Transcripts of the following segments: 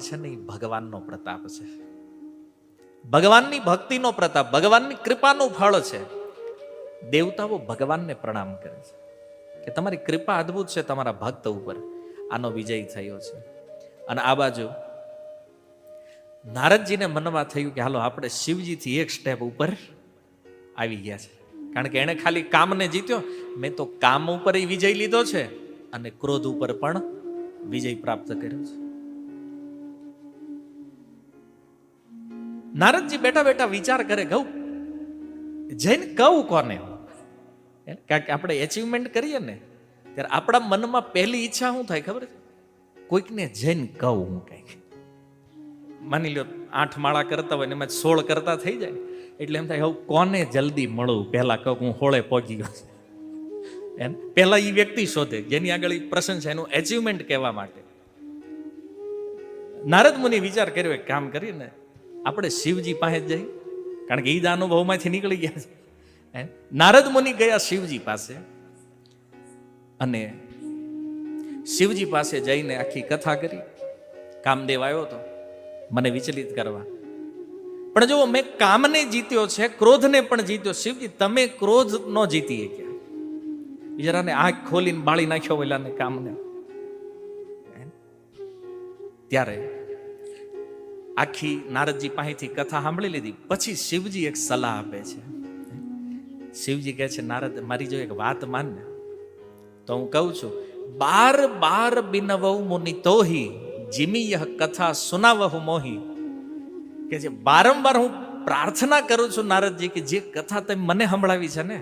છે ને એ ભગવાનનો પ્રતાપ છે. ભગવાનની ભક્તિનો પ્રતાપ, ભગવાનની કૃપાનું ફળ છે. દેવતાઓ ભગવાનને પ્રણામ કરે છે. કે તમારી કૃપા અદ્ભુત છે તમારા ભક્ત ઉપર. આનો વિજય થયો છે. અને આ બાજુ નારદજીને મનમાં થયું કે હાલો, આપણે શિવજીથી એક સ્ટેપ ઉપર આવી ગયા છે. કારણ કે એણે ખાલી કામને જીત્યો. મેં તો કામ ઉપર વિજય લીધો છે અને ક્રોધ ઉપર પણ વિજય પ્રાપ્ત કર્યો છે. નારદજી બેઠા બેઠા વિચાર કરે કહું જઈને કહું કોને હું? કારણ કે આપણે એચિવમેન્ટ કરીએ ને, ત્યારે આપણા મનમાં પહેલી ઈચ્છા શું થાય ખબર છે? કોઈકને જઈને કહું હું કંઈક. માની લો આઠ માળા કરતા હોય ને એમાં સોળ કરતા થઈ જાય એટલે એમ થાય, હવે કોને જલ્દી મળું? પહેલા કહું હું હોળે પહોંચી ગયો એમ, પહેલા એ વ્યક્તિ શોધે, જેની આગળ એ પ્રશંસા, એનું એચિવમેન્ટ કહેવા માટે. નારદ મુનિ વિચાર કર્યો, એક કામ કરીએ ને આપણે શિવજી પાસે જ જઈએ કારણ કે ઈદ અનુભવમાંથી નીકળી ગયા છે? નારદ મુનિ ગયા શિવજી પાસે અને શિવજી પાસે જઈને આખી કથા કરી. કામદેવ આવ્યો હતો મને વિચલિત કરવા. પણ જો મેં કામને જીત્યો છે, ક્રોધને પણ જીત્યો. શિવજી, તમે ક્રોધ ન જીતી ગયા બિચારાને આંખ ખોલીને બાળી નાખ્યો ઓલાને કામને. ત્યારે આખી નારદજી પાસેથી કથા સાંભળી લીધી. પછી શિવજી એક સલાહ આપે છે. શિવજી કહે છે, નારદ, મારી જો એક વાત માન ને, તો હું કહું છું, બાર બાર બિનવઉ મુનિ તોહી, જીમી યહ કથા સુનાવહુ મોહી. કે જે બારંબાર હું પ્રાર્થના કરું છું નારદજી કે જે કથા તમે મને સંભળાવી છે ને,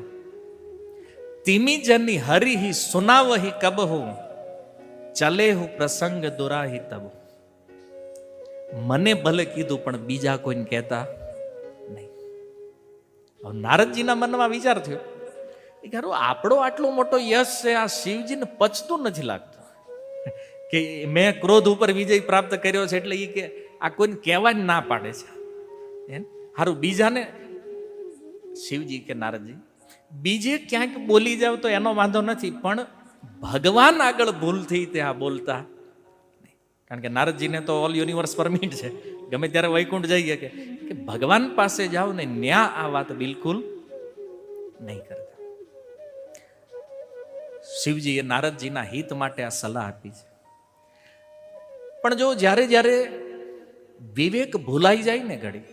તિમી જની હરિહી સુનાવહી કબહુ ચલે હું પ્રસંગ દુરાહી તબ મને ભલે કીધું, પણ બીજા કોઈને કહેતા નહીં. હવે નારદજીના મનમાં વિચાર થયો. એ ખરું આપણો આટલો મોટો યશ છે, આ શિવજીને પચતું નથી લાગતું. કે મેં ક્રોધ ઉપર વિજય પ્રાપ્ત કર્યો છે, એટલે એ કે આ કોઈને કહેવા જ ના પાડે છે. એમ? સારું બીજાને, શિવજી કે નારદજી, બીજે ક્યાંક બોલી જાવ તો એનો વાંધો નથી, પણ ભગવાન આગળ ભૂલ થઈ તે આ બોલતા. કારણ કે નારદજીને તો ઓલ યુનિવર્સ પરમિટ છે. ગમે ત્યારે વૈકુંઠ જઈએ કે કે ભગવાન પાસે જાઓ ને ન્યા આ વાત બિલકુલ નહીં કરતા. શિવજીએ નારદજીના હિત માટે આ સલાહ આપી છે. પણ જો જ્યારે જ્યારે વિવેક ભૂલાઈ જાય ને ઘડી,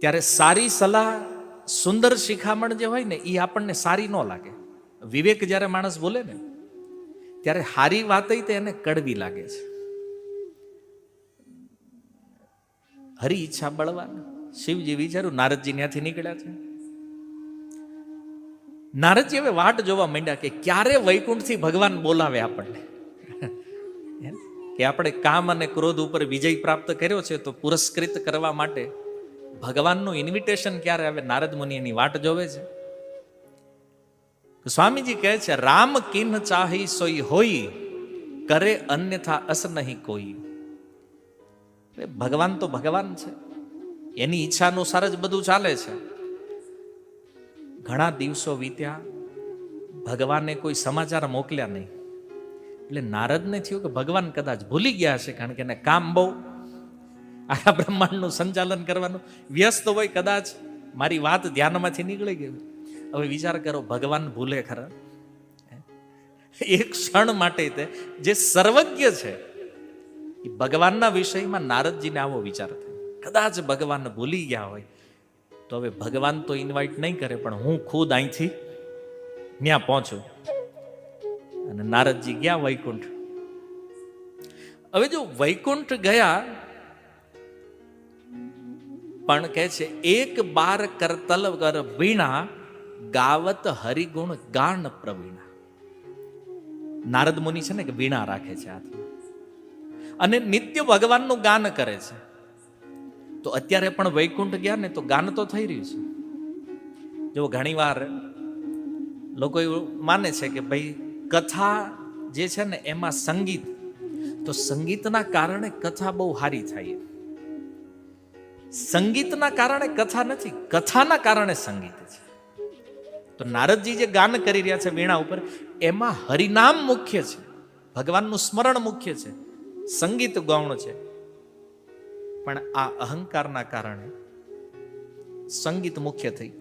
ત્યારે સારી સલાહ સુંદર શિખામણ જે હોય ને એ આપણને સારી ન લાગે. વિવેક જ્યારે માણસ બોલે ને, ત્યારે હારી વાત તે એને કડવી લાગે છે. હરી ઈચ્છા બળવાન. શિવજી વિચાર્યું, નારદજી ત્યાંથી નીકળ્યા છે. નારદજી હવે વાટ જોવા માંડ્યા કે ક્યારે વૈકુંઠથી ભગવાન બોલાવે આપણને? કે આપણે કામ અને ક્રોધ ઉપર વિજય પ્રાપ્ત કર્યો છે તો પુરસ્કૃત કરવા માટે ભગવાનનું ઇન્વિટેશન ક્યારે આવે? નારદ મુનિ એની વાટ જોવે છે. સ્વામીજી કહે છે, રામ કિન ચાહી સોઈ હોઈ કરે અન્યથા અસ નહીં કોઈ. ભગવાન તો ભગવાન છે. એની ઈચ્છા અનુસાર જ બધું ચાલે છે. ઘણા દિવસો વીત્યા ભગવાને કોઈ સમાચાર મોકલ્યા નહીં. એટલે નારદને થયું કે ભગવાન કદાચ ભૂલી ગયા છે કારણ કે એને કામ બહુ આખા બ્રહ્માંડનું સંચાલન કરવાનું. વ્યસ્ત હોય કદાચ, મારી વાત ધ્યાનમાંથી નીકળી ગઈ હવે વિચાર કરો, ભગવાન ભૂલે ખરા. એક ક્ષણ માટે તે, જે સર્વજ્ઞ છે ભગવાનના વિષયમાં નારદજીને આવો વિચાર થયો. કદાચ ભગવાન ભૂલી ગયા હોય, તો હવે ભગવાન તો ઇન્વાઇટ નહીં કરે, પણ હું ખુદ અહીંથી ત્યાં પહોંચું. અને નારદજી ગયા વૈકુંઠ. હવે જો વૈકુંઠ ગયા, પણ કહે છે, એક બાર કરતલ કર વીણા, ગાવત હરિગુણ ગાન પ્રવીણા. નારદ મુનિ છે ને, કે વીણા રાખે છે હાથમાં. અને નિત્ય ભગવાનનું ગાન કરે છે. તો અત્યારે પણ વૈકુંઠ ગયા ને તો ગાન તો થઈ રહ્યું છે. જો ઘણીવાર લોકો એવું માને છે કે ભાઈ કથા જે છે ને એમાં સંગીત, તો સંગીતના કારણે કથા બહુ સારી થાય. સંગીતના કારણે કથા નથી, કથાના કારણે સંગીત છે. તો નારદજી જે ગાન કરી રહ્યા છે વીણા ઉપર, એમાં હરિનામ મુખ્ય છે. ભગવાનનું સ્મરણ મુખ્ય છે. સંગીત ગૌણ છે. પણ આ અહંકારના કારણે સંગીત મુખ્ય થઈ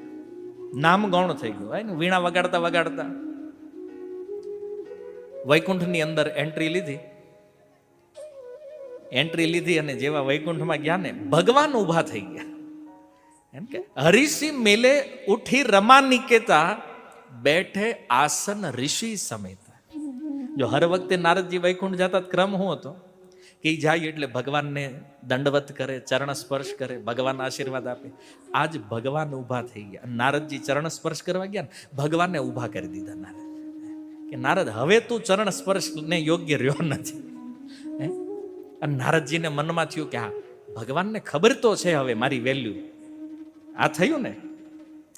નામ ગૌણ થઈ ગયું. ને? વીણા વગાડતા વગાડતા. વૈકુંઠની અંદર એન્ટ્રી લીધી. એન્ટ્રી લીધી અને જેવા વૈકુંઠમાં ગયા ને, ભગવાન ઊભા થઈ ગયા. એમ કે હરિષિ મેલે ઉઠી રમા નિકેતા, બેઠે આસન ઋષિ સમેતા. જો હર વખતે નારદજી વૈકુંઠ જતા ક્રમ શું હતો? ઈ જાય એટલે ભગવાનને દંડવત કરે, ચરણ સ્પર્શ કરે ભગવાન આશીર્વાદ આપે. આજ ભગવાન ઊભા થઈ ગયા. નારદજી ચરણ સ્પર્શ કરવા ગયા ને, ભગવાનને ઊભા કરી દીધા નારદ. કે નારદ, હવે તું ચરણ સ્પર્શ ને યોગ્ય રહ્યો નથી. હે? અને નારદજીને મનમાં થયું કે હા, ભગવાનને ખબર તો છે હવે મારી વેલ્યુ. આ થયું ને?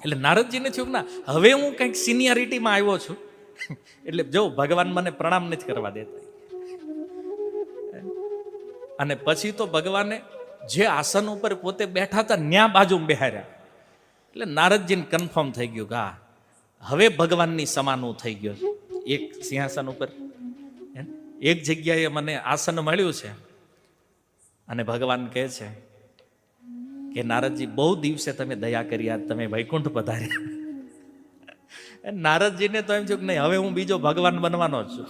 એટલે નારદજીને થયું ના, હવે હું કંઈક સિનિયરિટીમાં આવ્યો છું. એટલે જો ભગવાન મને પ્રણામ નથી કરવા દેતા. અને પછી તો ભગવાને જે આસન ઉપર પોતે બેઠા હતા, ન્યા બાજુ બેહાર્યા. એટલે નારદજીને કન્ફર્મ થઈ ગયું કે હા હવે ભગવાનની સમાનું થઈ ગયો એક સિંહાસન ઉપર? એક જગ્યાએ મને આસન મળ્યું છે. અને ભગવાન કહે છે કે, નારદજી, બહુ દિવસે તમે દયા કરી, આજ તમે વૈકુંઠ પધાર્યા. નારદજીને તો એમ થયું કે નહીં, હવે હું બીજો ભગવાન બનવાનો જ છું.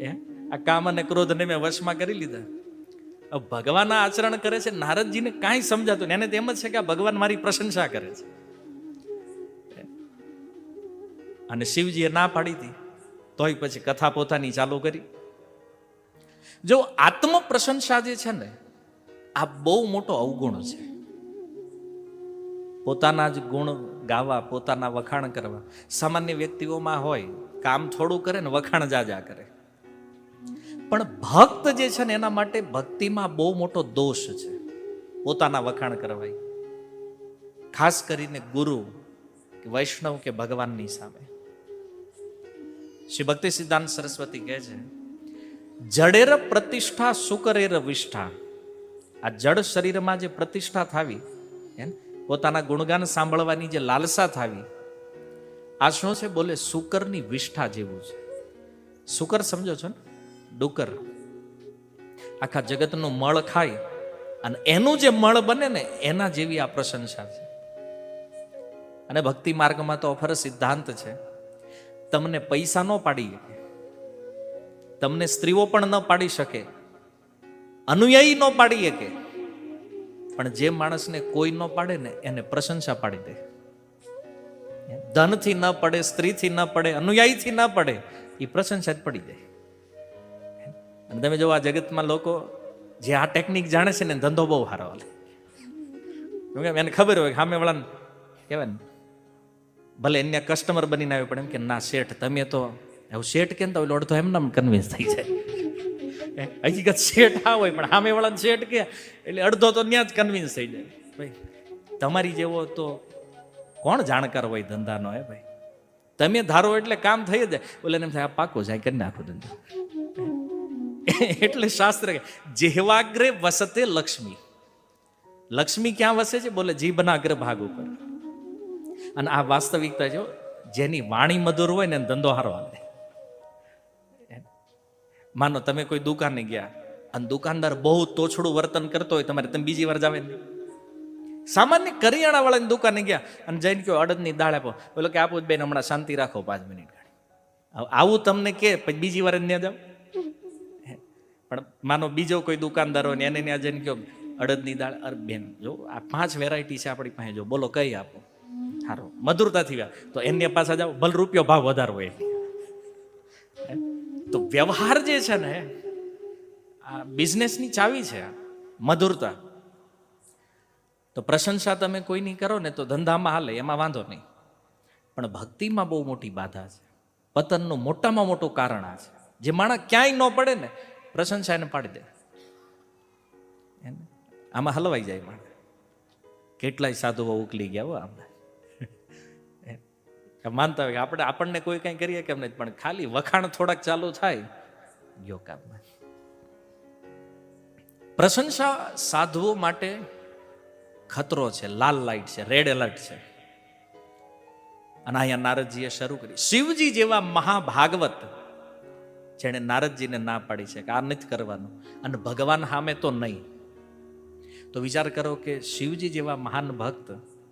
એ આ કામ અને ક્રોધને મેં વશમાં કરી લીધા. હવે ભગવાન આચરણ કરે છે, નારદજીને કાંઈ સમજાતું નહીં. એને તો એમ જ છે કે આ ભગવાન મારી પ્રશંસા કરે છે. અને શિવજીએ ના પાડી હતી, તોય પછી કથા પોતાની ચાલુ કરી. જો આત્મ પ્રશંસા જે છે ને, આ બહુ મોટો અવગુણ છે. પોતાના જ ગુણ ગાવા, પોતાના વખાણ કરવા. સામાન્ય વ્યક્તિઓમાં હોય, કામ થોડું કરે ને વખાણ જાજા કરે. પણ ભક્ત જે છે ને એના માટે ભક્તિમાં બહુ મોટો દોષ છે. પોતાના વખાણ કરવાય. ખાસ કરીને ગુરુ વૈષ્ણવ કે ભગવાનની સામે. શ્રી ભક્તિ સિદ્ધાંત સરસ્વતી કહે છે, જડેર પ્રતિષ્ઠા સુકરેર વિષ્ઠા. આ જડ શરીરમાં જે પ્રતિષ્ઠા થાવી હે પોતાના ગુણગાન સાંભળવાની જે લાલસા થાવી, આ શું છે? બોલે સુકરની વિષ્ઠા જેવું છે. સુકર સમજો છો ને? ડુકર. આખા જગતનું મળ ખાય અને એનું જે મળ બને ને એના જેવી આ પ્રશંસા છે. અને ભક્તિ માર્ગમાં તો અફર સિદ્ધાંત છે. તમને પૈસા ન પાડી તમને સ્ત્રીઓ પણ ન પાડી શકે. અનુયાયી ન પાડી શકે. પણ જે માણસને કોઈ ન પાડે ને એને પ્રશંસા પાડી દે. ધનથી ન પડે, સ્ત્રીથી ન પડે, અનુયાયીથી ન પડે, એ પ્રશંસા જ પડી જાય. અને તમે જો આ જગતમાં લોકો જે આ ટેકનિક જાણે છે ને, ધંધો બહુ સારો હાલે. કેમ કે એને ખબર હોય સામે વાળાને કહેવાય ને, ભલે એને કસ્ટમર બનીને આવ્યો, પણ એમ કે ના શેઠ, તમે તો એવું શેઠ કેમ તો ઓલો અડધો એમને કન્વિન્સ થઈ જાય. હકીકત શેઠ આ હોય, પણ સામે વાળાને શેઠ કે, એટલે અડધો તો ત્યાં જ કન્વિન્સ થઈ જાય. ભાઈ, તમારી જેવો તો કોણ જાણકાર હોય ધંધાનો, હે ભાઈ? તમે ધારો એટલે કામ થઈ જાય. બોલે એમ થાય, આ પાકો જાય, કરી નાખો ધંધો. એટલે શાસ્ત્ર કે, જેહવાગ્રે વસતે લક્ષ્મી. લક્ષ્મી ક્યાં વસે છે? બોલે જીભના અગ્ર ભાગ ઉપર. અને આ વાસ્તવિકતા જો, જેની વાણી મધુર હોય ને ધંધો હારો આવે માનો, તમે કોઈ દુકાને ગયા, અને દુકાનદાર બહુ તોછડું વર્તન કરતો હોય, તમારે તમે બીજી વાર જાવે નહીં સામાન્ય કરિયાણા વાળાની દુકાને ગયા, અને જઈને કહો અડદની દાળ આપો. બોલો કે, આપો બેન, હમણાં શાંતિ રાખો, પાંચ મિનિટ આવું તમને કે, પછી બીજી વાર ત્યાં જાઓ? પણ માનો બીજો કોઈ દુકાનદાર હોય ને એને ત્યાં જઈને કહો, અડદની દાળ અરે બેન, જો આ પાંચ વેરાયટી છે આપણી પાસે, જો બોલો કઈ આપો? સારો મધુરતાથી તો એમને પાછા જાઓ, ભલે રૂપિયો ભાવ વધારો હોય? તો વ્યવહાર જે છે ને, આ બિઝનેસની ચાવી છે, મધુરતા. તો પ્રશંસા તમે કોઈની કરો ને તો ધંધામાં હાલે, એમાં વાંધો નહીં. પણ ભક્તિમાં બહુ મોટી બાધા છે. પતનનું મોટામાં મોટું કારણ આ છે. જે માણસ ક્યાંય ન પડે ને પ્રશંસા એને પાડી દે. આમાં હલવાઈ જાય માણસ. કેટલાય સાધુઓ ઉકલી ગયા હો આમાં. એમ. માનતા હોય કે આપણે આપણને કોઈ કંઈ કરીએ કેમ નહીં પણ ખાલી વખાણ થોડાક ચાલુ થાય, ગયો કામમાં. પ્રશંસા સાધુઓ માટે ખતરો છે, લાલ લાઈટ છે, રેડ એલર્ટ છે. અને અહીંયા નારદજીએ શરૂ કરી. શિવજી જેવા મહાભાગવત જેણે નારદજીને ના પાડી છે કે આ નથી કરવાનું અને ભગવાન સામે તો નહીં. તો વિચાર કરો કે શિવજી જેવા મહાન ભક્ત